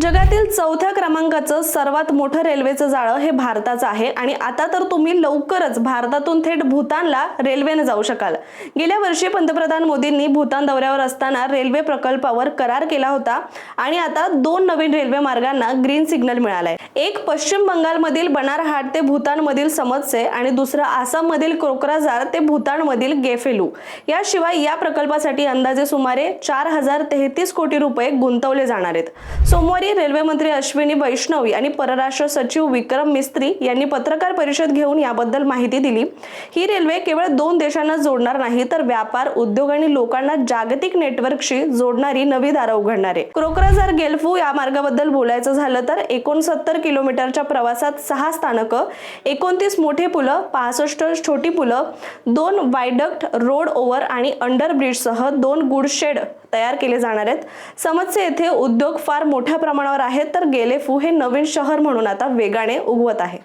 जगातील चौथ्या क्रमांकाचं सर्वात मोठं रेल्वेचं जाळं हे भारताचं आहे आणि आता तर तुम्ही लवकरच भारतातून थेट भूतानला रेल्वेने जाऊ शकाल. गेल्या वर्षी पंतप्रधान मोदींनी भूतान दौऱ्यावर असताना रेल्वे प्रकल्पावर करार केला होता आणि आता दोन नवीन रेल्वे मार्गांना ग्रीन सिग्नल मिळालाय. एक पश्चिम बंगालमधील बनारहाट ते भूतानमधील समत्से आणि दुसरं आसाममधील कोक्राझार ते भूतानमधील गेफेलू. याशिवाय या प्रकल्पासाठी अंदाजे सुमारे चार हजार तेहतीस कोटी रुपये गुंतवले जाणार आहेत. सोमवारी रेल्वे मंत्री अश्विनी वैष्णवी आणि परराष्ट्र सचिव विक्रम मिस्त्री यांनी पत्रकार परिषद घेऊन याबद्दल माहिती दिली. ही रेल्वे केवळ दोन देशांना जोडणार नाही तर व्यापार उद्योग आणि लोकांना जागतिक नेटवर्कशी जोडणारी नवी दारं उघडणार. आहे क्रोकराझार गेल्फू या मार्गाबद्दल बोलायचं झालं तर एकोणसत्तर किलोमीटरच्या प्रवासात सहा स्थानकं एकोणतीस मोठे पुलं पासष्ट छोटी पुलं दोन वायडक्ट रोड ओव्हर आणि अंडर ब्रिजसह दोन गुड शेड तयार केले जाणार आहेत. समजसे येथे उद्योग फार मोठ्या प्रमाणावर आहेत तर गेलेफू हे नवीन शहर म्हणून आता वेगाने उगवत आहे.